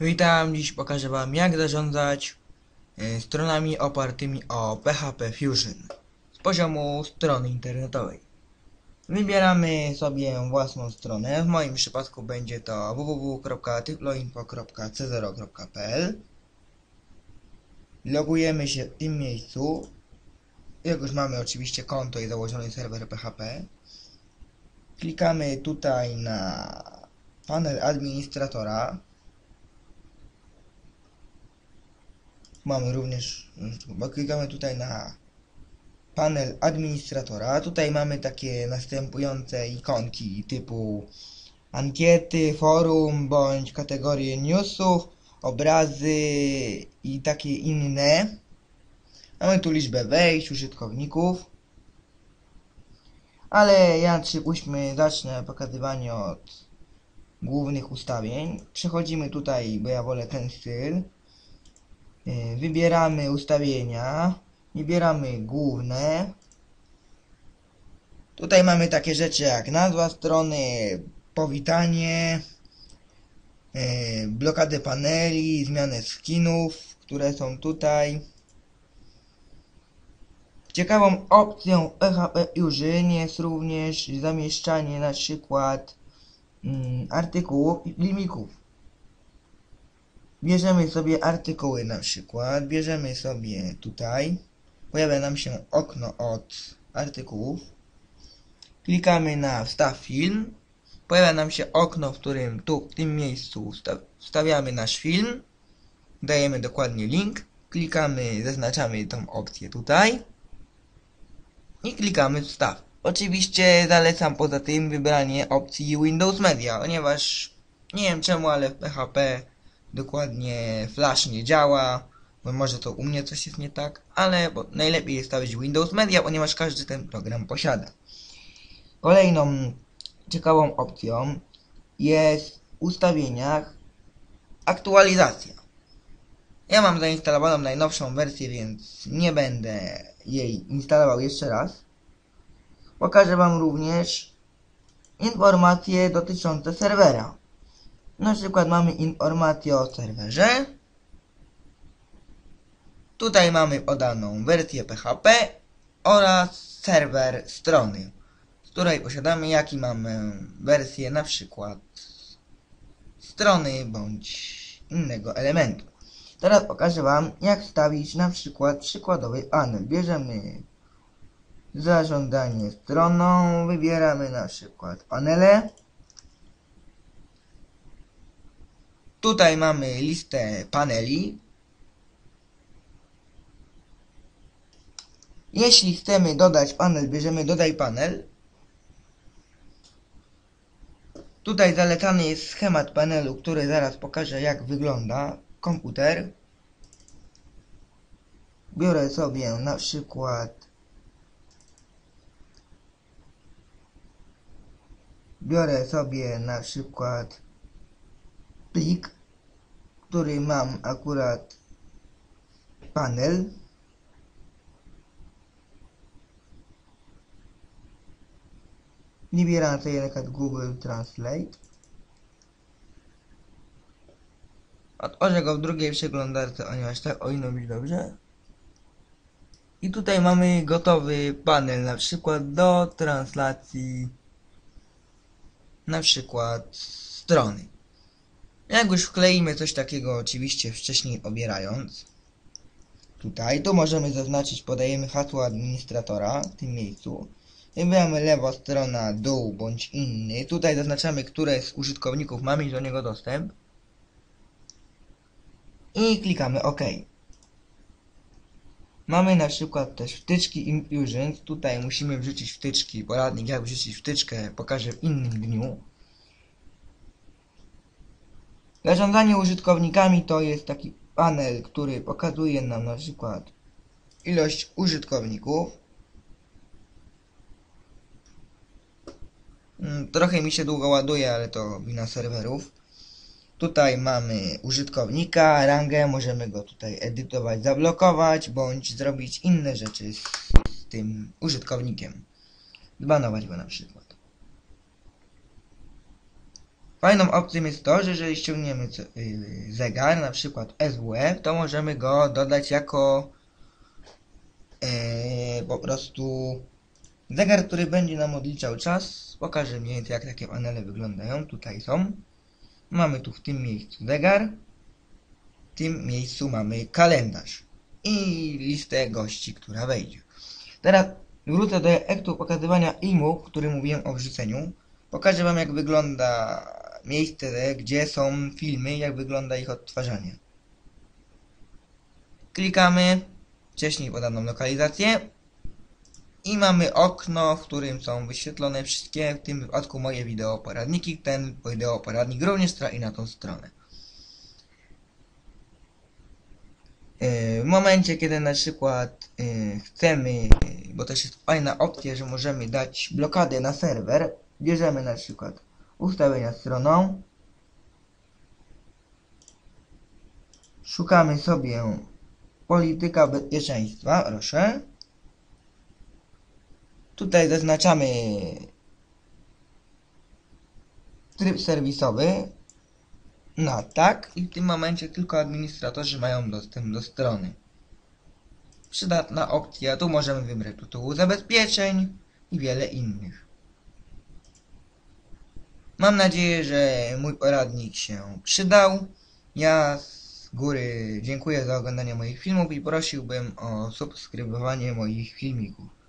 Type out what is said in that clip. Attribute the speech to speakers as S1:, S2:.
S1: Witam, dziś pokażę Wam jak zarządzać e, stronami opartymi o PHP Fusion z poziomu strony internetowej. Wybieramy sobie własną stronę, w moim przypadku będzie to www.typloinfo.c0.pl Logujemy się w tym miejscu, jak już mamy oczywiście konto i założony serwer PHP. Klikamy tutaj na panel administratora. Mamy również, bo klikamy tutaj na panel administratora. Tutaj mamy takie następujące ikonki typu ankiety, forum bądź kategorie newsów, obrazy i takie inne. Mamy tu liczbę wejść, użytkowników. Ale ja przypuśćmy zacznę pokazywanie od głównych ustawień. Przechodzimy tutaj, bo ja wolę ten styl. Wybieramy ustawienia, wybieramy główne. Tutaj mamy takie rzeczy jak nazwa strony, powitanie, y, blokadę paneli, zmianę skinów, które są tutaj. Ciekawą opcją PHP Fusion jest również zamieszczanie na przykład mm, artykułów i. Bierzemy sobie artykuły na przykład, bierzemy sobie tutaj, pojawia nam się okno od artykułów, klikamy na wstaw film, pojawia nam się okno, w którym tu w tym miejscu wstawiamy nasz film, dajemy dokładnie link, klikamy, zaznaczamy tą opcję tutaj. I klikamy wstaw. Oczywiście zalecam poza tym wybranie opcji Windows Media, ponieważ nie wiem czemu, ale w PHP dokładnie Flash nie działa, bo może to u mnie coś jest nie tak, ale najlepiej jest stawić Windows Media, ponieważ każdy ten program posiada. Kolejną ciekawą opcją jest w ustawieniach aktualizacja. Ja mam zainstalowaną najnowszą wersję, więc nie będę jej instalował jeszcze raz. Pokażę Wam również informacje dotyczące serwera. Na przykład mamy informację o serwerze. Tutaj mamy podaną wersję PHP oraz serwer strony, z której posiadamy jaki mamy wersję na przykład strony bądź innego elementu. Teraz pokażę Wam jak wstawić na przykład przykładowy panel. Bierzemy zarządzanie stroną, wybieramy na przykład panele Tutaj mamy listę paneli. Jeśli chcemy dodać panel, bierzemy dodaj panel. Tutaj zalecany jest schemat panelu, który zaraz pokażę jak wygląda komputer. Biorę sobie na przykład biorę sobie na przykład plik, który mam akurat panel. Wybieram sobie na przykład Google Translate. Otworzę go w drugiej przeglądarce, ponieważ tak powinno być dobrze. I tutaj mamy gotowy panel, na przykład do translacji na przykład strony. Jak już wkleimy coś takiego oczywiście wcześniej obierając, tutaj, tu możemy zaznaczyć, podajemy hasło administratora w tym miejscu. Wybieramy lewa strona, dół bądź inny. Tutaj zaznaczamy, które z użytkowników ma mieć do niego dostęp. I klikamy OK. Mamy na przykład też wtyczki Infusion. Tutaj musimy wrzucić wtyczki. Poradnik jak wrzucić wtyczkę pokażę w innym dniu. Zarządzanie użytkownikami to jest taki panel, który pokazuje nam na przykład ilość użytkowników. Trochę mi się długo ładuje, ale to wina serwerów. Tutaj mamy użytkownika, rangę, możemy go tutaj edytować, zablokować, bądź zrobić inne rzeczy z, tym użytkownikiem. Zbanować go na przykład. Fajną opcją jest to, że jeżeli ściągniemy yy, zegar, na przykład SWF, to możemy go dodać jako yy, po prostu zegar, który będzie nam odliczał czas. Pokażę mniej więcej jak takie panele wyglądają. Tutaj są. Mamy tu w tym miejscu zegar. W tym miejscu mamy kalendarz. I listę gości, która wejdzie. Teraz wrócę do efektu pokazywania filmu, w którym mówiłem o wrzuceniu. Pokażę Wam jak wygląda miejsce, gdzie są filmy, jak wygląda ich odtwarzanie. Klikamy wcześniej podaną lokalizację i mamy okno, w którym są wyświetlone wszystkie, w tym wypadku moje wideo poradniki. Ten wideo poradnik również trafi na tą stronę. Yy, W momencie, kiedy na przykład yy, chcemy, yy, bo też jest fajna opcja, że możemy dać blokadę na serwer, bierzemy na przykład ustawienia stroną, szukamy sobie polityka bezpieczeństwa, proszę. Tutaj zaznaczamy tryb serwisowy na tak i w tym momencie tylko administratorzy mają dostęp do strony. Przydatna opcja, tu możemy wybrać tytuł zabezpieczeń i wiele innych. Mam nadzieję, że mój poradnik się przydał. Ja z góry dziękuję za oglądanie moich filmów i prosiłbym o subskrybowanie moich filmików.